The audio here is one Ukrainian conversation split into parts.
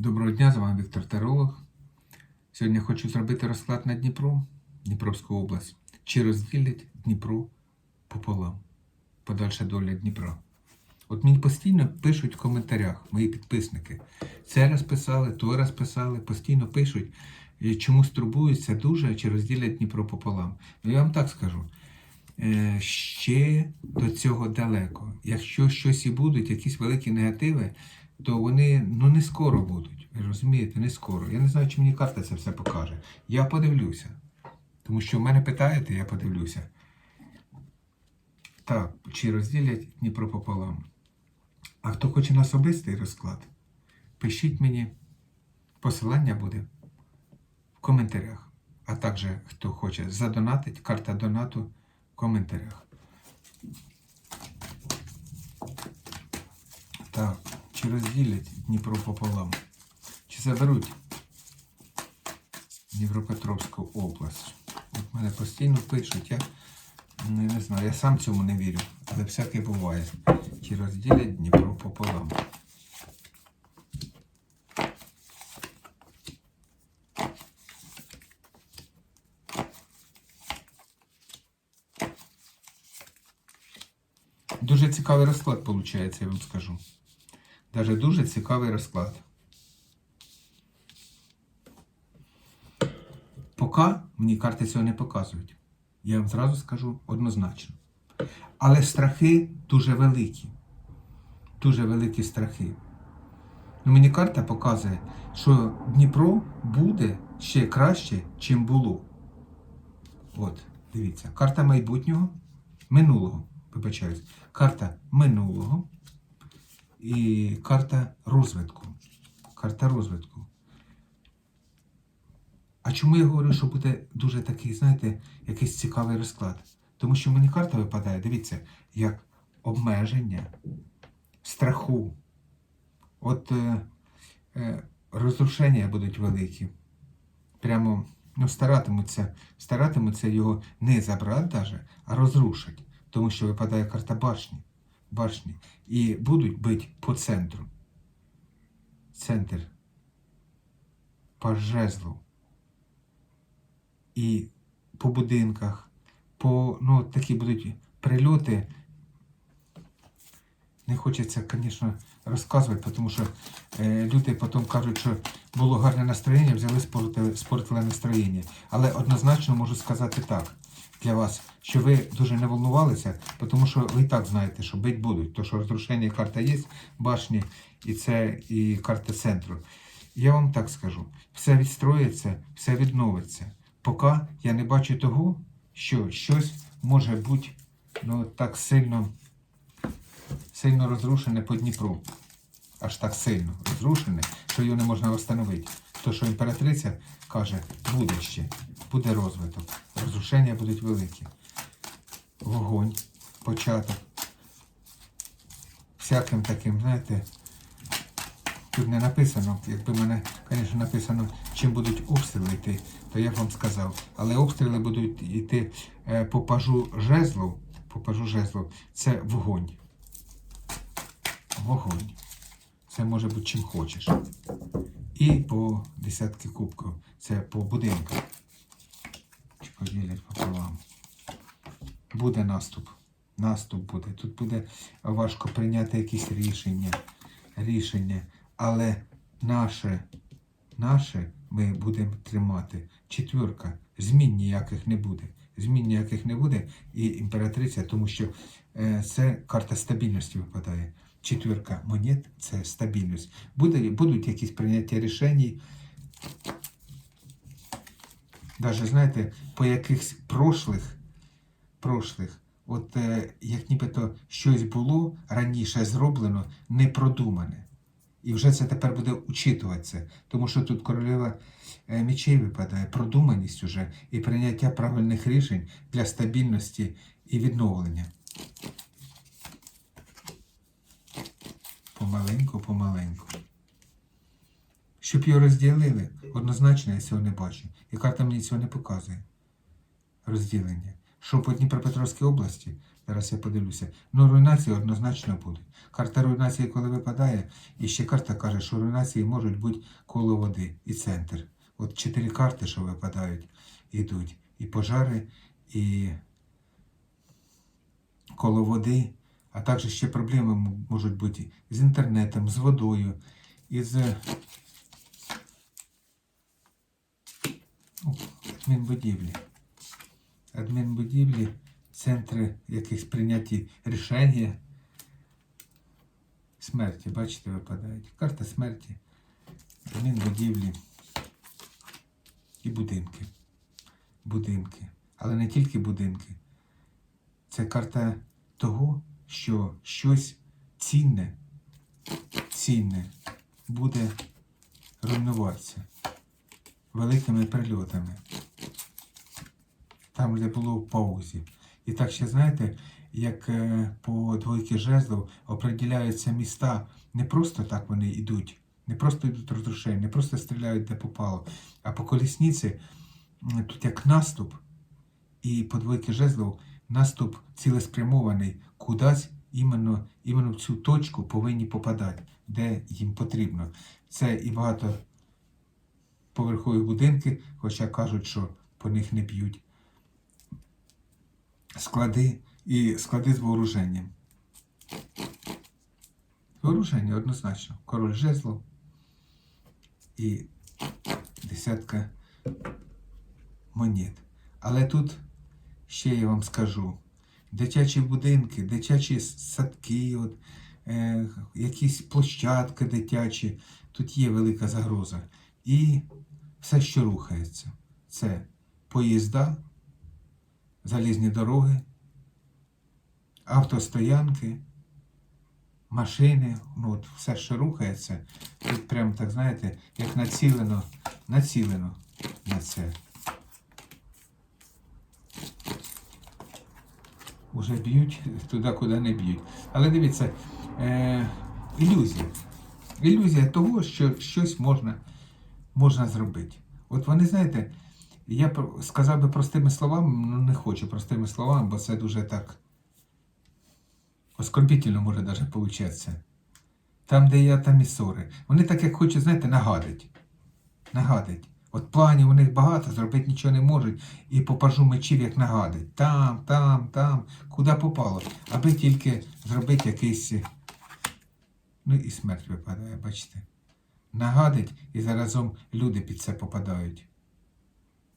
Доброго дня, з вами Віктор Таролог. Сьогодні хочу зробити розклад на Дніпро, Дніпровську область. Чи розділять Дніпро пополам? Подальша доля Дніпра. От мені постійно пишуть в коментарях мої підписники. Це раз писали, то раз писали, постійно пишуть, і чомусь турбуються дуже, чи розділять Дніпро пополам. Ну я вам так скажу. Е, Ще до цього далеко. Якщо щось і будуть, якісь великі негативи, то вони ну не скоро будуть. Ви розумієте, не скоро. Я не знаю, чи мені карта це все покаже. Я подивлюся. Тому що в мене питаєте, я подивлюся. Так, чи розділять Дніпро пополам. А хто хоче на особистий розклад, пишіть мені. Посилання буде в коментарях. А також, хто хоче задонатить, карта донату в коментарях. Так, чи розділять Дніпро пополам? Чи заберуть Дніпропетровську область? От мене постійно пишуть, я ну, не знаю, я сам цьому не вірю, але всяке буває. Чи розділять Дніпро пополам? Дуже цікавий розклад виходить, я вам скажу. Даже дуже цікавий розклад. Поки мені карти цього не показують. Я вам зразу скажу однозначно. Але страхи дуже великі. Дуже великі страхи. Ну, мені карта показує, що Дніпро буде ще краще, чим було. От, дивіться, карта майбутнього, минулого, вибачаюсь, карта минулого і карта розвитку. Карта розвитку. А чому я говорю, що буде дуже такий, знаєте, якийсь цікавий розклад? Тому що мені карта випадає, дивіться, як обмеження, страху. От е, е, розрушення будуть великі. Прямо ну, старатимуться, старатимуться його не забрати а розрушити. Тому що випадає карта башні. Башні. І будуть бити по центру. Центр. По жезлу. І по будинках, по, ну, такі будуть прильоти. Не хочеться, звісно, розказувати, тому що е, люди потім кажуть, що було гарне настроєння, взяли спортили настроєння. Але однозначно можу сказати так для вас, що ви дуже не волнувалися, тому що ви і так знаєте, що бить будуть. То, що розрушення карта є, башні, і це і карта центру. Я вам так скажу: все відстроїться, все відновиться. Поки я не бачу того, що щось може бути ну, так сильно сильно розрушене по Дніпру. Аж так сильно розрушене, що його не можна встановити. То, що імператриця каже, буде ще, буде розвиток. Розрушення будуть великі. Вогонь, початок. Всяким таким, знаєте, тут не написано, якби мене, звісно, написано, чим будуть обстріли йти, то я б вам сказав. Але обстріли будуть йти е, по пажу жезлов, по пажу жезлов, це вогонь. Вогонь. Це може бути чим хочеш. І по десятки кубків. Це по будинках. Чи поділять пополам. Буде наступ. Наступ буде. Тут буде важко прийняти якісь рішення. Рішення. Але наше, наше ми будемо тримати. Четвірка. Змін ніяких не буде. Змін ніяких не буде. І імператриця, тому що е, це карта стабільності випадає. Четвірка монет це стабільність. Буде, будуть якісь прийняття рішень. Даже, знаєте, по якихось прошлих, прошлих, от е, як нібито щось було раніше зроблено, не продумане. І вже це тепер буде учитуватися. Тому що тут королева е, мечей випадає, продуманість уже і прийняття правильних рішень для стабільності і відновлення. Помаленьку, помаленьку. Щоб його розділили, однозначно я цього не бачу. І карта мені цього не показує. Розділення. що по Дніпропетровській області, зараз я подивлюся, ну руйнації однозначно будуть. Карта руйнації, коли випадає, і ще карта каже, що руйнації можуть бути коло води і центр. От чотири карти, що випадають, ідуть. І пожари, і коло води, а також ще проблеми можуть бути з інтернетом, з водою, із адмінбудівлі. Адмінбудівлі, центри якихось прийняті рішення. Смерті, бачите, випадають. Карта смерті, адмінбудівлі і будинки. Будинки. Але не тільки будинки. Це карта того, що щось цінне, цінне буде руйнуватися великими прильотами. Там, де було в паузі. І так ще знаєте, як е, по двойки жезлов определяються міста, не просто так вони йдуть, не просто йдуть розрушення, не просто стріляють де попало, а по колісниці тут як наступ, і по двойки жезлов наступ цілеспрямований кудись іменно, іменно в цю точку повинні попадати, де їм потрібно. Це і багато поверхові будинки, хоча кажуть, що по них не б'ють. Склади і склади з вооруженням. Вооруження однозначно. Король жезлов і десятка монет. Але тут ще я вам скажу: дитячі будинки, дитячі садки, от, е, якісь площадки дитячі, тут є велика загроза. І все, що рухається, це поїзда, залізні дороги, автостоянки, машини, ну от все, що рухається, тут прям так, знаєте, як націлено, націлено на це. Уже б'ють туди, куди не б'ють. Але дивіться, е, ілюзія. Ілюзія того, що щось можна, можна зробити. От вони, знаєте, я сказав би простими словами, ну не хочу простими словами, бо це дуже так оскорбительно може навіть получатися. Там, де я, там і ссори. Вони так, як хочуть, знаєте, нагадить. Нагадить. От планів у них багато, зробити нічого не можуть. І попажу мечів як нагадить. Там, там, там, куди попало. Аби тільки зробити якийсь. Ну і смерть випадає, бачите. Нагадить і заразом люди під це попадають.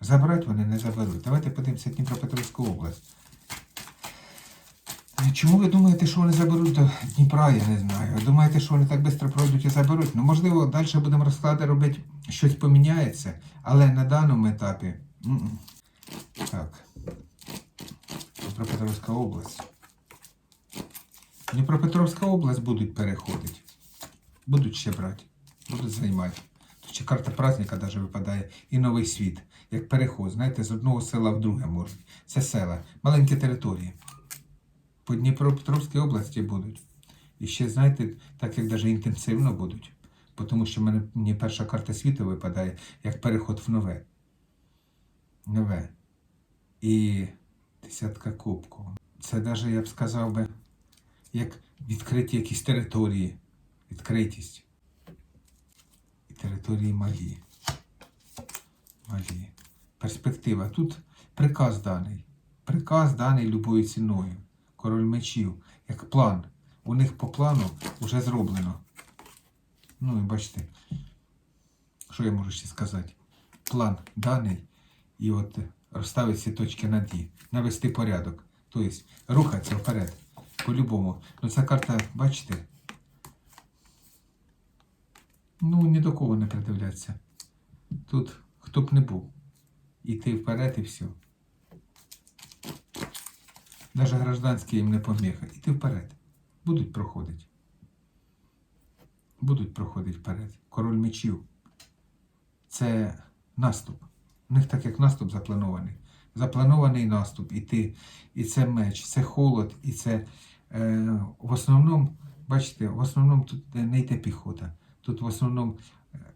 Забрати вони не заберуть. Давайте подивимося Дніпропетровську область. Е, Чому ви думаєте, що вони заберуть до Дніпра, я не знаю. Думаєте, що вони так швидко пройдуть і заберуть? Ну, можливо, далі будемо розклади робити, щось поміняється, але на даному етапі. м-м. Так. Дніпропетровська область. Дніпропетровська область будуть переходити. Будуть ще брати, будуть займати. Тут ще карта праздника навіть випадає і новий світ. Як переход, знаєте, з одного села в друге можуть. Це села, маленькі території. По Дніпропетровській області будуть. І ще, знаєте, так як навіть інтенсивно будуть. Тому що в мене мені перша карта світу випадає як переход в нове. Нове. І десятка кубків. Це навіть, я б сказав би, як відкриті якісь території. Відкритість. І території малі. Малі. Перспектива. Тут приказ даний. Приказ даний любою ціною. Король мечів. Як план. У них по плану вже зроблено. Ну і бачите, що я можу ще сказати? План даний. І от розставити ці точки над «і», навести порядок. Тобто рухатися вперед. По-любому. Ну ця карта, бачите? Ну, ні до кого не придивляться. Тут хто б не був. Іти вперед і все. Навіть гражданський їм не поміха. Іти вперед. Будуть проходити. Будуть проходити вперед. Король мечів. Це наступ. У них так як наступ запланований. Запланований наступ, іти. І це меч, це холод, і це е, в основному, бачите, в основному тут не йде піхота. Тут в основному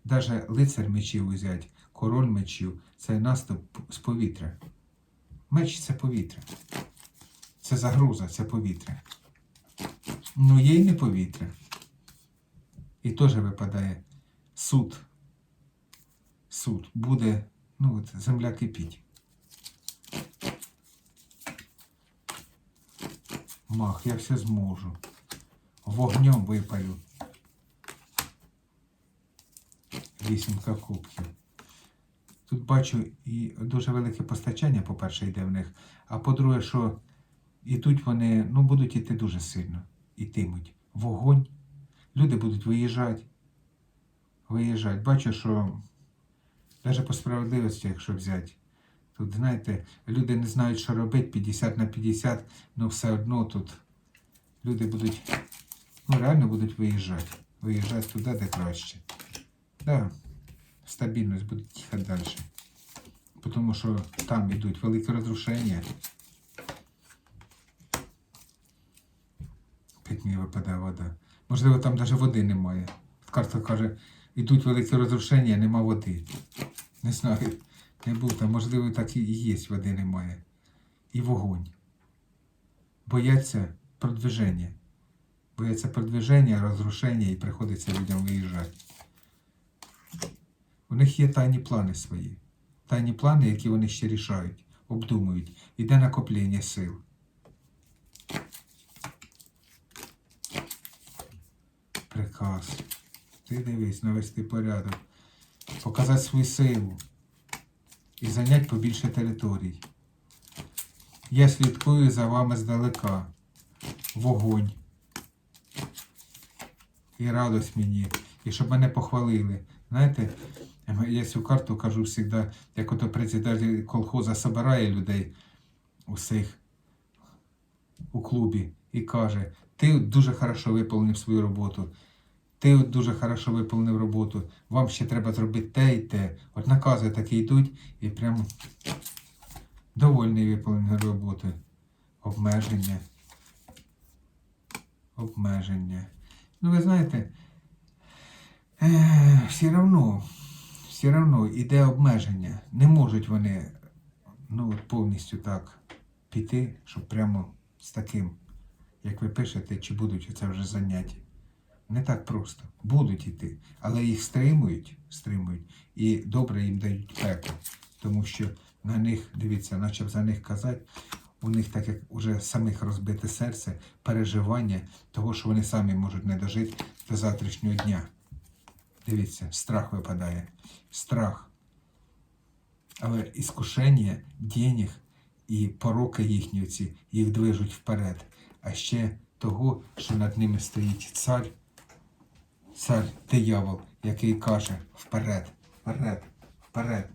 навіть лицар мечів взять, король мечів, це наступ з повітря. Меч це повітря. Це загроза, це повітря. Ну, є й не повітря. І теж випадає суд. Суд. Буде, ну от, земля кипіть. Мах, я все зможу. Вогнем випалю. Вісімка кубків. Тут бачу і дуже велике постачання, по-перше, йде в них. А по-друге, що ідуть вони, ну, будуть іти дуже сильно. Ітимуть. Вогонь. Люди будуть виїжджати. Виїжджати. Бачу, що навіть по справедливості, якщо взяти. Тут, знаєте, люди не знають, що робити 50 на 50, але все одно тут люди будуть, ну реально будуть виїжджати. Виїжджати туди, де краще. Да, стабільність буде їхати далі. Тому що там йдуть великі розрушення. П'ять мені випадає вода. Можливо, там навіть води немає. Карта каже, йдуть великі розрушення, нема води. Не знаю, не був там, можливо, так і є, води немає. І вогонь. Бояться продвиження. Бояться продвиження, розрушення і приходиться людям виїжджати. У них є тайні плани свої. Тайні плани, які вони ще рішають, обдумують. Іде накоплення сил. Приказ. Ти дивись, навести порядок. Показати свою силу. І зайняти побільше територій. Я слідкую за вами здалека. Вогонь. І радость мені. І щоб мене похвалили. Знаєте, я цю карту кажу завжди, як ото председатель колхоза собирає людей усіх у клубі і каже, ти дуже хорошо виповнив свою роботу. Ти от дуже хорошо виповнив роботу, вам ще треба зробити те і те. От накази такі йдуть і прям довольний виповненої роботи. Обмеження. Обмеження. Ну, ви знаєте, е, все равно, все равно іде обмеження. Не можуть вони ну, от повністю так піти, щоб прямо з таким, як ви пишете, чи будуть це вже заняття. Не так просто. Будуть іти, але їх стримують, стримують і добре їм дають пекло. Тому що на них, дивіться, наче за них казати, у них так як уже самих розбите серце, переживання того, що вони самі можуть не дожити до завтрашнього дня. Дивіться, страх випадає. Страх. Але іскушення денег і пороки їхні ці їх движуть вперед. А ще того, що над ними стоїть цар цар диявол, який каже вперед, вперед, вперед.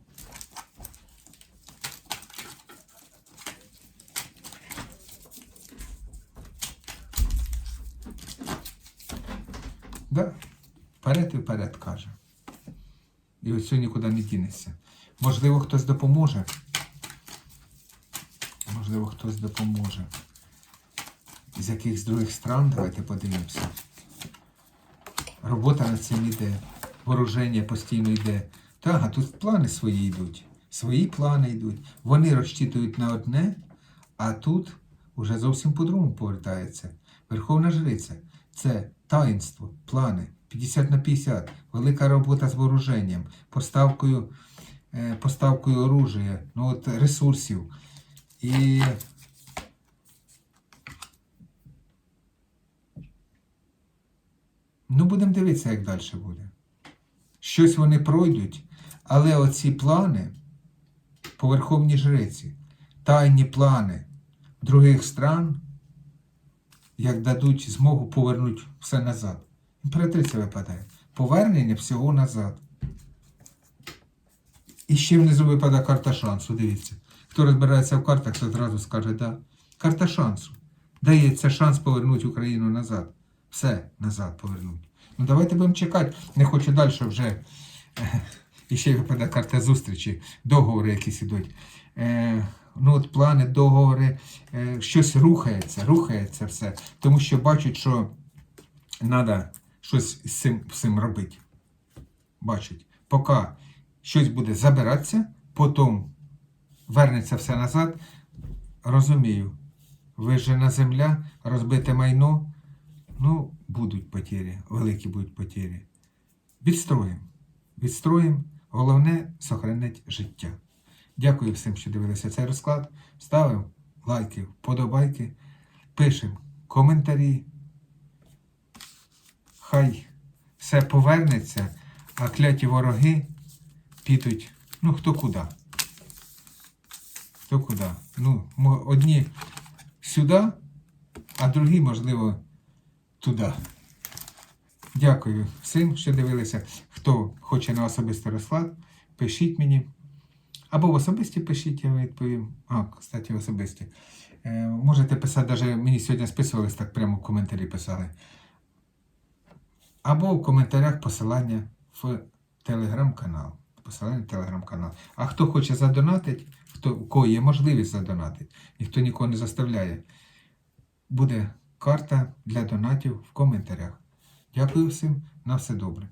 Да, вперед і вперед каже. І ось цього нікуди не дінеться. Можливо, хтось допоможе. Можливо, хтось допоможе. З якихось других стран, давайте подивимося. Робота над цим йде, вооруження постійно йде. Так, а тут плани свої йдуть. Свої плани йдуть. Вони розчитують на одне, а тут уже зовсім по-другому повертається. Верховна Жриця це таїнство, плани, 50 на 50, велика робота з вооруженням, поставкою, е, поставкою оружия, ну от ресурсів. І Ну, будемо дивитися, як далі буде. Щось вони пройдуть, але оці плани по Верховній Жриці, тайні плани других стран, як дадуть змогу повернути все назад. Імператриця випадає. Повернення всього назад. І ще внизу випадає карта шансу. Дивіться. Хто розбирається в картах, то одразу скаже, да. Карта шансу. Дається шанс повернути Україну назад. Все назад повернуть. Ну давайте будемо чекати. Не хочу далі вже. Е, І ще випадає карта зустрічі, договори якісь ідуть. Е, ну от Плани, договори, е, щось рухається, рухається все. Тому що бачать, що треба щось з цим, цим робити. Бачать, поки щось буде забиратися, потім вернеться все назад, розумію, вижжена земля, розбите майно, ну, будуть потері, великі будуть потері. Відстроїмо. Відстроїмо. Головне сохранити життя. Дякую всім, що дивилися цей розклад. Ставимо лайки, вподобайки, пишемо коментарі. Хай все повернеться, а кляті вороги підуть, ну хто куди. Хто куди. Ну, одні сюди, а другі, можливо, туди. Дякую всім, що дивилися. Хто хоче на особистий розклад, пишіть мені. Або в особисті пишіть, я відповім. А, кстати, в особисті. Е, можете писати, навіть мені сьогодні списувались, так прямо в коментарі писали. Або в коментарях посилання в телеграм-канал. Посилання в телеграм-канал. А хто хоче задонатити, хто, у кого є можливість задонатити, ніхто нікого не заставляє, буде карта для донатів в коментарях. Дякую всім, на все добре.